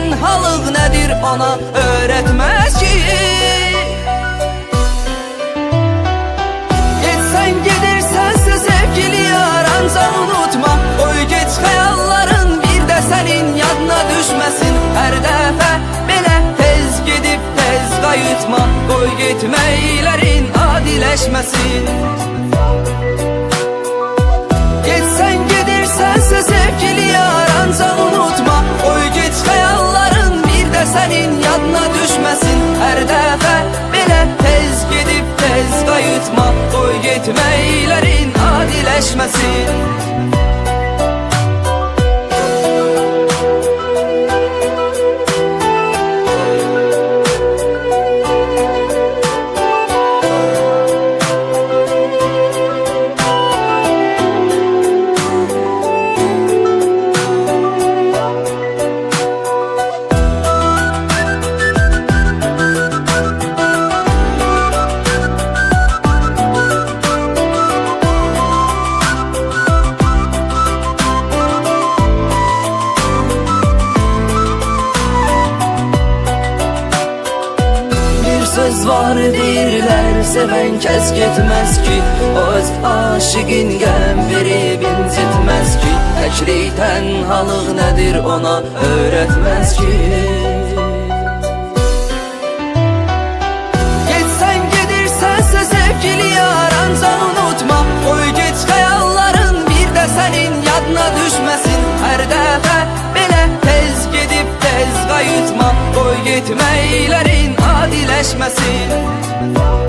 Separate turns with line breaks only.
Təklik tənhalıq nədir ona öyrətməz ki Getsən gedirsənsə sevgili yar ancaq unutma. Oy geç xəyalların bir də sənin yadına düşməsin Hər dəfə belə tez gedib tez qayıtma Qoy getməklərin adiləşməsin Getsən düşməsin Hər dəfə belə tez gedib tez qayıtma Qoy getməklərin adiləşməsin söz var deyirlər Sevən kəs getməz ki. Öz aşıqin qəm verib incitməz ki. Təklik tənhalıq nədir ona öyrətməz ki. Getsən gedirsənsə sevgili yar ancaq unutma. Oy geç xəyalların bir də sənin yadına düşməsin Hər dəfə belə tez gedib tez qayıtma Qoy décima cena